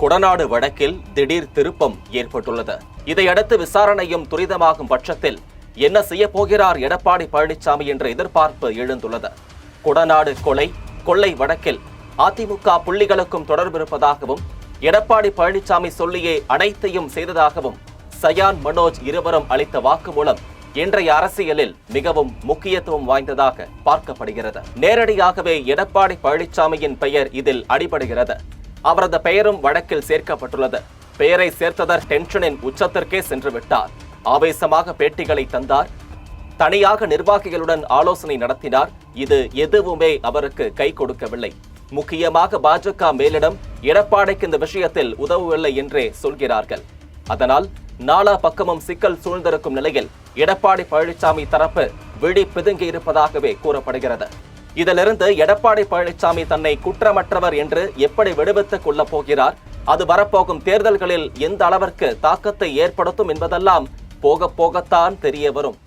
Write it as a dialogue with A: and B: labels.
A: கொடநாடு வழக்கில் திடீர் திருப்பம் ஏற்பட்டுள்ளது. இதையடுத்து விசாரணையும் துரிதமாகும் பட்சத்தில் என்ன செய்ய போகிறார் எடப்பாடி பழனிசாமி என்ற எதிர்பார்ப்பு எழுந்துள்ளது. கொடநாடு கொலை கொள்ளை வழக்கில் அதிமுக புள்ளிகளுக்கும் தொடர்பு இருப்பதாகவும் எடப்பாடி பழனிசாமி சொல்லியே அனைத்தையும் செய்ததாகவும் சயான் மனோஜ் இருவரும் அளித்த வாக்குமூலம் இன்றைய அரசியலில் மிகவும் முக்கியத்துவம் வாய்ந்ததாக பார்க்கப்படுகிறது. நேரடியாகவே எடப்பாடி பழனிசாமியின் பெயர் இதில் அடிபடுகிறது. அவரது பெயரும் வழக்கில் சேர்க்கப்பட்டுள்ளது. பெயரை சேர்த்ததர் டென்ஷனின் உச்சத்திற்கே சென்று விட்டார். ஆவேசமாக பேட்டிகளை தந்தார். தனியாக நிர்வாகிகளுடன் ஆலோசனை நடத்தினார். இது எதுவுமே அவருக்கு கை கொடுக்கவில்லை. முக்கியமாக பாஜக மேலிடம் எடப்பாடிக்கு இந்த விஷயத்தில் உதவவில்லை என்றே சொல்கிறார்கள். அதனால் நாலா பக்கமும் சிக்கல் சூழ்ந்திருக்கும் நிலையில் எடப்பாடி பழனிசாமி தரப்பு விழி பிதுங்கி இருப்பதாகவே கூறப்படுகிறது. இதிலிருந்து எடப்பாடி பழனிசாமி தன்னை குற்றமற்றவர் என்று எப்படி விடுவித்துக் கொள்ளப் போகிறார்? அது வரப்போகும் தேர்தல்களில் எந்த அளவிற்கு தாக்கத்தை ஏற்படுத்தும் என்பதெல்லாம் போக போகத்தான் தெரிய வரும்.